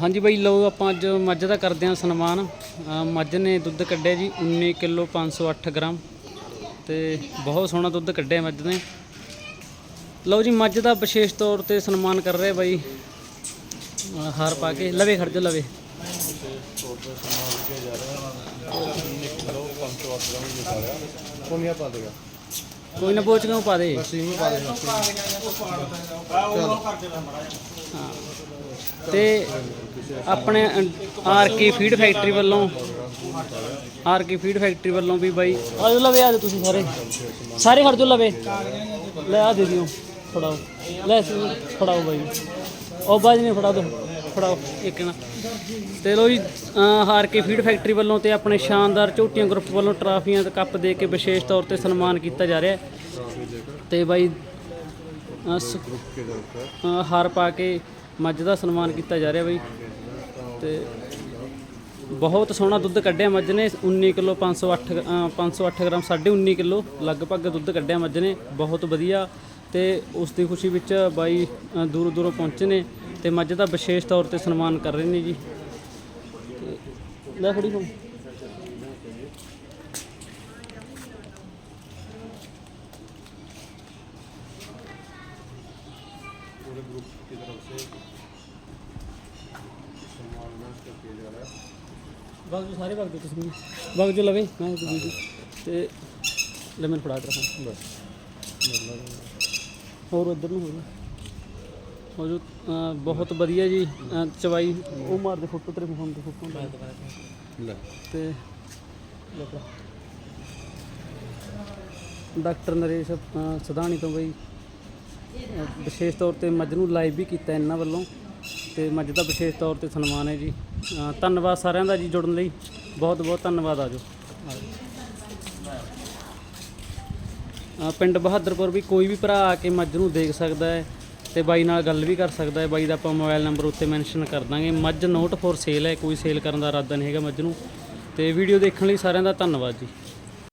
ਹਾਂਜੀ ਬਾਈ, ਲਓ ਆਪਾਂ ਅੱਜ ਮੱਝ ਦਾ ਕਰਦੇ ਹਾਂ ਸਨਮਾਨ। ਮੱਝ ਨੇ ਦੁੱਧ ਕੱਢਿਆ ਜੀ 19 ਕਿਲੋ 508 ਗ੍ਰਾਮ। ਤੇ ਬਹੁਤ ਸੋਹਣਾ ਦੁੱਧ ਕੱਢਿਆ ਮੱਝ ਨੇ। ਲਓ ਜੀ, ਮੱਝ ਦਾ ਵਿਸ਼ੇਸ਼ ਤੌਰ ਤੇ ਸਨਮਾਨ ਕਰ ਰਹੇ ਬਾਈ। ਹਾਰ ਪਾ ਕੇ, ਲਵੇ ਖੜ ਜਾ, ਲਵੇ। ਕੋਨੀਆ ਪਾ ਦੇਗਾ। ਕੋਈ ਨਾ ਪੋਚ ਕਿਉਂ ਪਾ ਦੇ। ਪਾ ਹਾਂ। ਤੇ ਆਪਣੇ ਆਰ ਕੇ ਫੀਡ ਫੈਕਟਰੀ ਵੱਲੋਂ ਆਰ ਕੇ ਫੀਡ ਫੈਕਟਰੀ ਵੱਲੋਂ ਵੀ ਬਾਈ। ਆਜੋ ਲਵੇ ਆ ਜਾਓ ਤੁਸੀਂ ਸਾਰੇ। ਸਾਰੇ ਖੜ ਜਾਓ ਲਵੇ। ਲੈ ਆ ਦੇ ਦਿਓ ਫੜਾਓ। ਲੈ ਫੜਾਓ ਬਾਈ। ਉਹ ਬਾਜ ਨਹੀਂ ਫੜਾ ਦੋ। ਫੜਾਓ ਇੱਕ ਨਾ। ਤੇ ਲੋ ਜੀ ਹਾਰ ਕੇ ਫੀਡ ਫੈਕਟਰੀ ਵੱਲੋਂ ਤੇ ਆਪਣੇ ਸ਼ਾਨਦਾਰ ਝੋਟੀਆਂ ਗਰੁੱਪ ਵੱਲੋਂ ਟਰਾਫੀਆਂ ਤੇ ਕੱਪ ਦੇ ਕੇ ਵਿਸ਼ੇਸ਼ ਤੌਰ ਤੇ ਸਨਮਾਨ ਕੀਤਾ ਜਾ ਰਿਹਾ ਹੈ। ਤੇ ਬਾਈ ਹਾਰ ਪਾ ਕੇ ਮੱਝ ਦਾ ਸਨਮਾਨ ਕੀਤਾ ਜਾ ਰਿਹਾ ਬਾਈ। ਤੇ ਬਹੁਤ ਸੋਹਣਾ ਦੁੱਧ ਕੱਢਿਆ ਮੱਝ ਨੇ 19 ਕਿਲੋ 508 ਅਹ 508 ਗ੍ਰਾਮ 19.5 ਕਿਲੋ ਲਗਭਗ ਦੁੱਧ ਕੱਢਿਆ ਮੱਝ ਨੇ, ਬਹੁਤ ਵਧੀਆ। ਤੇ ਉਸ ਦੀ ਖੁਸ਼ੀ ਵਿੱਚ ਬਾਈ, ਅਹ ਦੂਰੋਂ ਦੂਰੋਂ ਪਹੁੰਚੇ ਨੇ। ਤੇ ਮੱਝ ਦਾ ਵਿਸ਼ੇਸ਼ ਤੌਰ ਤੇ ਸਨਮਾਨ ਕਰ ਰਹੇ ਨੇ ਜੀ। ਲੈ ਫੜੀ ਫੋਨ ਵਗ ਜੋ ਤੁਸੀਂ ਵਗ ਲਵੇ ਮੈਂ ਤੁਸੀਂ ਤੇ ਲੈ ਮੈਨੂੰ ਫੜਾ ਕਰ ਬਸ। ਹੋਰ ਉਧਰ ਨੂੰ ਹੋਰ। ਜਾ ਹੋ ਜੋ ਅਹ ਬਹੁਤ ਵਧੀਆ ਜੀ ਅਹ ਚਵਾਈ। ਉਹ ਮਾਰਦੇ ਫੋਟੋ ਤੇਰੇ ਫੋਨ ਤੇ ਫੋਟੋ ਤੇ ਲੈ ਭਰਾ। ਡਾਕਟਰ ਨਰੇਸ਼ ਅਹ ਸਦਾਣੀ ਤੋਂ ਬਈ ਵਿਸ਼ੇਸ਼ ਤੌਰ ਤੇ ਮੱਝ ਨੂੰ ਲਾਈਵ ਵੀ ਕੀਤਾ ਇਹਨਾਂ ਵੱਲੋਂ। ਤੇ ਮੱਝ ਦਾ ਵਿਸ਼ੇਸ਼ ਤੌਰ ਤੇ ਸਨਮਾਨ ਹੈ ਜੀ। ਧੰਨਵਾਦ ਸਾਰਿਆਂ ਦਾ ਜੀ ਜੁੜਨ ਲਈ। ਬਹੁਤ ਬਹੁਤ ਧੰਨਵਾਦ ਆਜੋ। ਅਹ ਪਿੰਡ ਬਹਾਦਰਪੁਰ ਵੀ ਕੋਈ ਵੀ ਭਰਾ ਆ ਕੇ ਮੱਝ ਨੂੰ ਦੇਖ ਸਕਦਾ ਹੈ। ਤੇ ਬਾਈ ਨਾਲ ਗੱਲ ਵੀ ਕਰ ਸਕਦਾ ਹੈ। ਬਾਈ ਦਾ ਆਪਾਂ ਮੋਬਾਈਲ ਨੰਬਰ ਉੱਤੇ ਮੈਂਸ਼ਨ ਕਰ ਦਾਂਗੇ। ਮੱਝ ਨੋਟ ਫੋਰ ਸੇਲ ਹੈ। ਕੋਈ ਸੇਲ ਕਰਨ ਦਾ ਇਰਾਦਾ ਨਹੀਂ ਹੈਗਾ ਮੱਝ ਨੂੰ। ਤੇ ਵੀਡੀਓ ਦੇਖਣ ਲਈ ਸਾਰਿਆਂ ਦਾ ਧੰਨਵਾਦ ਜੀ।